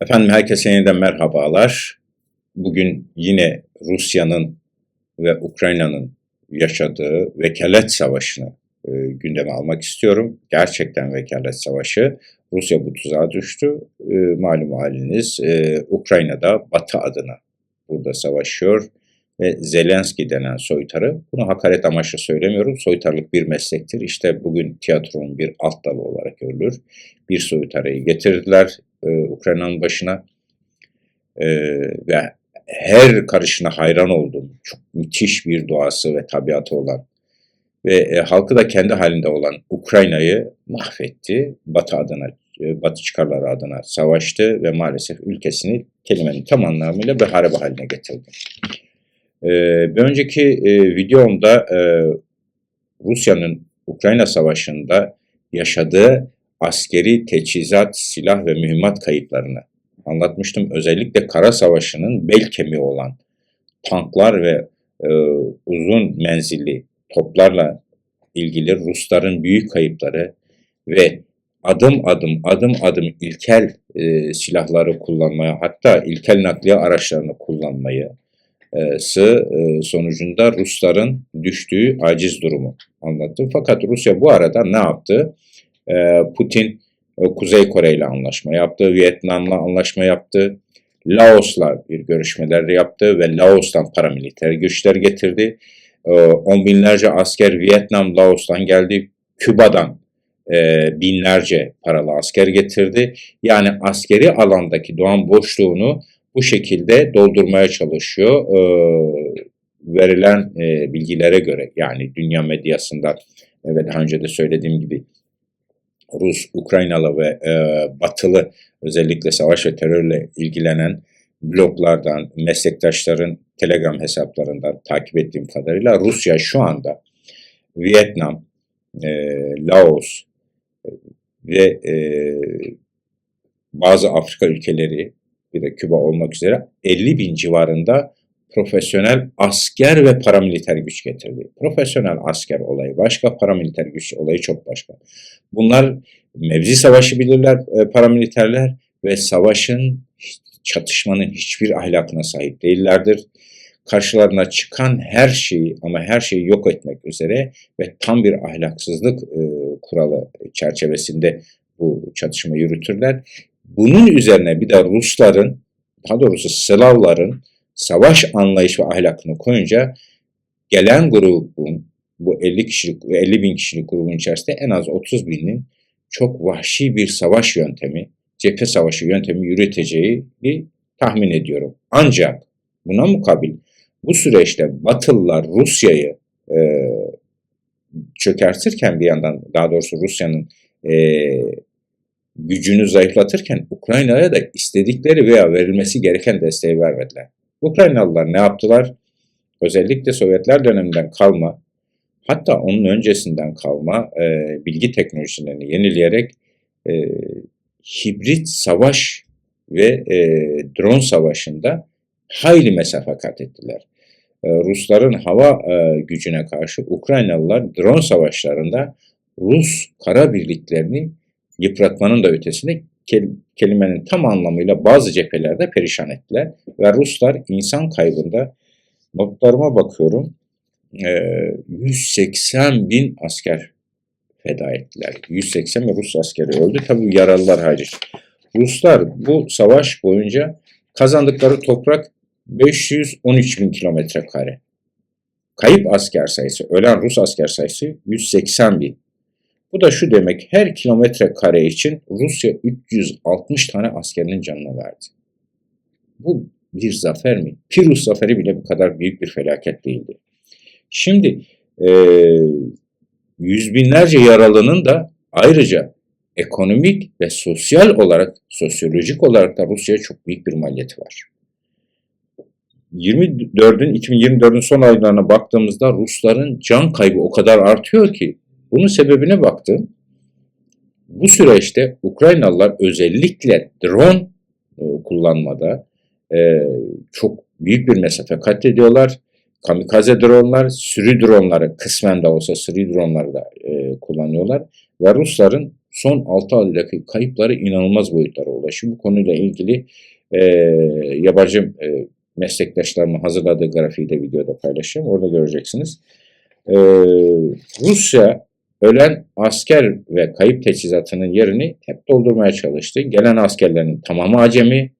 Efendim herkese yeniden merhabalar. Bugün yine Rusya'nın ve Ukrayna'nın yaşadığı vekalet savaşını e, gündeme almak istiyorum. Gerçekten vekalet savaşı. Rusya bu tuzağa düştü. E, malum haliniz e, Ukrayna'da Batı adına burada savaşıyor. Ve Zelenski denen soytarı, bunu hakaret amaçlı söylemiyorum, soytarlık bir meslektir. İşte bugün tiyatronun bir alt dalı olarak görülür. Bir soytarıyı getirdiler, Ukrayna'nın başına e, ve her karışına hayran oldum. Çok müthiş bir doğası ve tabiatı olan ve e, halkı da kendi halinde olan Ukrayna'yı mahvetti. Batı adına, e, Batı çıkarları adına savaştı ve maalesef ülkesini kelimenin tam anlamıyla bir harbe haline getirdi. E, bir önceki e, videomda e, Rusya'nın Ukrayna Savaşı'nda yaşadığı askeri teçhizat, silah ve mühimmat kayıplarını anlatmıştım. Özellikle Kara Savaşı'nın bel kemiği olan tanklar ve e, uzun menzilli toplarla ilgili Rusların büyük kayıpları ve adım adım adım adım ilkel e, silahları kullanmaya hatta ilkel nakliye araçlarını kullanmayı e, sı e, sonucunda Rusların düştüğü aciz durumu anlattı. Fakat Rusya bu arada ne yaptı? Ee, Putin e, Kuzey Kore ile anlaşma yaptı, Vietnam'la anlaşma yaptı, Laos'la bir görüşmeler yaptı ve Laos'tan paramiliter güçler getirdi. Ee, on binlerce asker Vietnam, Laos'tan geldi, Küba'dan e, binlerce paralı asker getirdi. Yani askeri alandaki doğan boşluğunu bu şekilde doldurmaya çalışıyor. Ee, verilen e, bilgilere göre yani dünya medyasında ve daha önce de söylediğim gibi Rus, Ukraynalı ve e, Batılı özellikle savaş ve terörle ilgilenen bloglardan, meslektaşların Telegram hesaplarından takip ettiğim kadarıyla Rusya şu anda Vietnam, e, Laos e, ve e, bazı Afrika ülkeleri bir de Küba olmak üzere 50 bin civarında profesyonel asker ve paramiliter güç getirdi. Profesyonel asker olayı başka, paramiliter güç olayı çok başka. Bunlar mevzi savaşı bilirler e, paramiliterler ve savaşın, çatışmanın hiçbir ahlakına sahip değillerdir. Karşılarına çıkan her şeyi ama her şeyi yok etmek üzere ve tam bir ahlaksızlık e, kuralı çerçevesinde bu çatışma yürütürler. Bunun üzerine bir de Rusların, daha doğrusu Slavların savaş anlayış ve ahlakını koyunca gelen grubun bu 50 kişilik 50 bin kişilik grubun içerisinde en az 30 binin çok vahşi bir savaş yöntemi, cephe savaşı yöntemi yürüteceğini tahmin ediyorum. Ancak buna mukabil bu süreçte Batılılar Rusya'yı e, çökertirken bir yandan daha doğrusu Rusya'nın e, gücünü zayıflatırken Ukrayna'ya da istedikleri veya verilmesi gereken desteği vermediler. Ukraynalılar ne yaptılar? Özellikle Sovyetler döneminden kalma, hatta onun öncesinden kalma e, bilgi teknolojilerini yenileyerek e, hibrit savaş ve e, drone savaşında hayli mesafe kat ettiler. E, Rusların hava e, gücüne karşı Ukraynalılar drone savaşlarında Rus kara birliklerini yıpratmanın da ötesinde kelimenin tam anlamıyla bazı cephelerde perişan ettiler. Ve Ruslar insan kaybında notlarıma bakıyorum 180 bin asker feda ettiler. 180 bin Rus askeri öldü. Tabii yaralılar hariç. Ruslar bu savaş boyunca kazandıkları toprak 513 bin kilometre kare. Kayıp asker sayısı, ölen Rus asker sayısı 180 bin. Bu da şu demek, her kilometre kare için Rusya 360 tane askerinin canını verdi. Bu bir zafer mi? Pirus zaferi bile bu kadar büyük bir felaket değildi. Şimdi e, yüz binlerce yaralının da ayrıca ekonomik ve sosyal olarak, sosyolojik olarak da Rusya'ya çok büyük bir maliyeti var. 24'ün 2024'ün son aylarına baktığımızda Rusların can kaybı o kadar artıyor ki bunun sebebine baktım. Bu süreçte Ukraynalılar özellikle drone e, kullanmada e, çok büyük bir mesafe kat ediyorlar. Kamikaze dronlar, sürü dronları kısmen de olsa sürü dronları da e, kullanıyorlar. Ve Rusların son 6 aydaki kayıpları inanılmaz boyutlara ulaşıyor. Bu konuyla ilgili e, yabancı e, meslektaşlarımın hazırladığı grafiği de videoda paylaşacağım. Orada göreceksiniz. E, Rusya ölen asker ve kayıp teçhizatının yerini hep doldurmaya çalıştı. Gelen askerlerin tamamı acemi.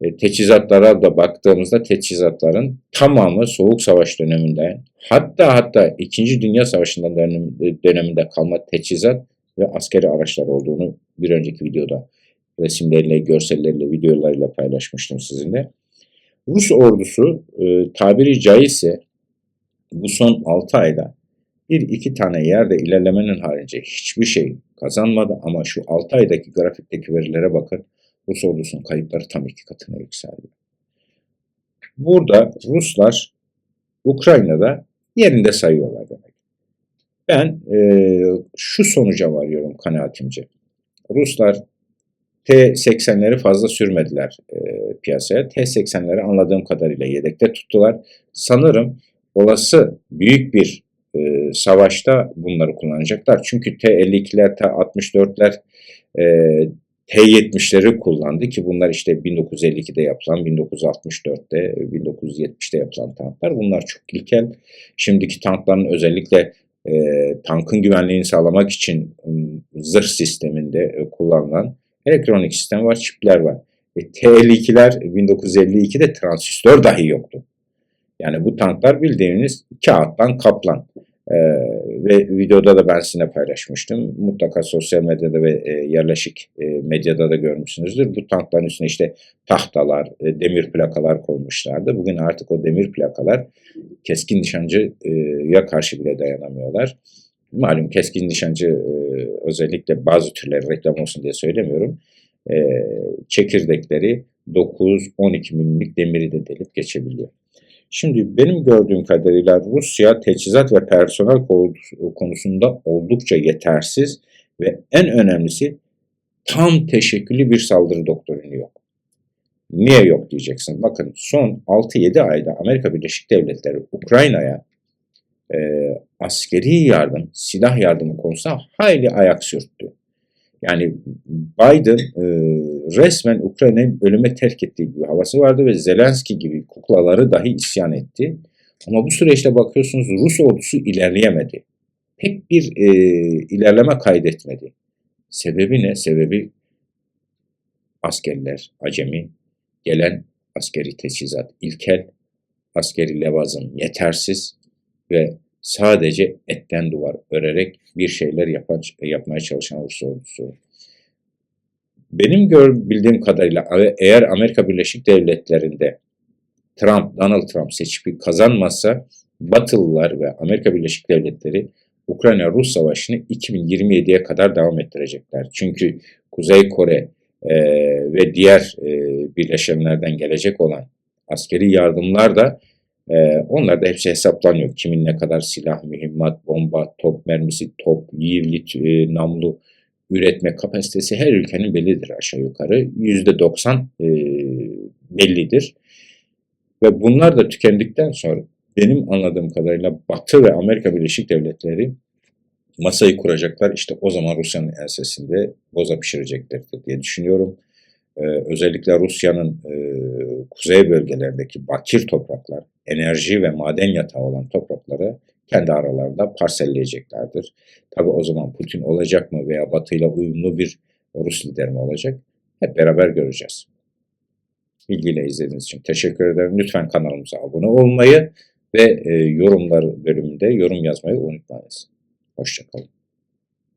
E, teçhizatlara da baktığımızda teçhizatların tamamı Soğuk Savaş döneminde hatta hatta 2. Dünya Savaşı'ndan dönem, döneminde kalma teçhizat ve askeri araçlar olduğunu bir önceki videoda resimleriyle, görselleriyle, videolarıyla paylaşmıştım sizinle. Rus ordusu e, tabiri caizse bu son 6 ayda bir iki tane yerde ilerlemenin harici hiçbir şey kazanmadı ama şu 6 aydaki grafikteki verilere bakın. Rus ordusunun kayıpları tam iki katına yükseldi. Burada Ruslar Ukrayna'da yerinde sayıyorlar demek. Ben e, şu sonuca varıyorum kanaatimce. Ruslar T-80'leri fazla sürmediler e, piyasaya. T-80'leri anladığım kadarıyla yedekte tuttular. Sanırım olası büyük bir e, savaşta bunları kullanacaklar. Çünkü T-52'ler, T-64'ler, e, T-70'leri kullandı ki bunlar işte 1952'de yapılan, 1964'te, 1970'te yapılan tanklar. Bunlar çok ilkel. Şimdiki tankların özellikle e, tankın güvenliğini sağlamak için zırh sisteminde e, kullanılan elektronik sistem var, çipler var. E, T-52'ler 1952'de transistör dahi yoktu. Yani bu tanklar bildiğiniz kağıttan kaplan. Ee, ve videoda da ben sizinle paylaşmıştım. Mutlaka sosyal medyada ve e, yerleşik e, medyada da görmüşsünüzdür. Bu tankların üstüne işte tahtalar, e, demir plakalar koymuşlardı. Bugün artık o demir plakalar keskin nişancıya karşı bile dayanamıyorlar. Malum keskin nişancı e, özellikle bazı türleri reklam olsun diye söylemiyorum. E, çekirdekleri 9-12 milimlik demiri de delip geçebiliyor. Şimdi benim gördüğüm kadarıyla Rusya teçhizat ve personel konusunda oldukça yetersiz ve en önemlisi tam teşekküllü bir saldırı doktrini yok. Niye yok diyeceksin. Bakın son 6-7 ayda Amerika Birleşik Devletleri Ukrayna'ya e, askeri yardım, silah yardımı konusunda hayli ayak sürttü. Yani Biden e, resmen Ukrayna'yı ölüme terk ettiği bir havası vardı ve Zelenski gibi kuklaları dahi isyan etti. Ama bu süreçte bakıyorsunuz Rus ordusu ilerleyemedi. Pek bir e, ilerleme kaydetmedi. Sebebi ne? Sebebi askerler, acemi, gelen askeri teçhizat ilkel, askeri levazım yetersiz ve sadece etten duvar örerek bir şeyler yapan, yapmaya çalışan Rus ordusu. Benim gör, bildiğim kadarıyla eğer Amerika Birleşik Devletleri'nde Trump, Donald Trump seçimi kazanmazsa Batılılar ve Amerika Birleşik Devletleri Ukrayna-Rus savaşını 2027'ye kadar devam ettirecekler. Çünkü Kuzey Kore e, ve diğer e, birleşenlerden gelecek olan askeri yardımlar da e, onlar da hepsi hesaplanıyor. Kimin ne kadar silah, mühimmat, bomba, top mermisi, top, yivli, e, namlu üretme kapasitesi her ülkenin bellidir aşağı yukarı. %90 e, bellidir. Ve bunlar da tükendikten sonra benim anladığım kadarıyla Batı ve Amerika Birleşik Devletleri masayı kuracaklar. İşte o zaman Rusya'nın ensesinde boza pişireceklerdir diye düşünüyorum. Ee, özellikle Rusya'nın e, kuzey bölgelerindeki bakir topraklar, enerji ve maden yatağı olan toprakları kendi aralarında parselleyeceklerdir. Tabi o zaman Putin olacak mı veya Batı ile uyumlu bir Rus lider mi olacak? Hep beraber göreceğiz. İlgiyle izlediğiniz için teşekkür ederim. Lütfen kanalımıza abone olmayı ve e, yorumlar bölümünde yorum yazmayı unutmayınız. Hoşçakalın.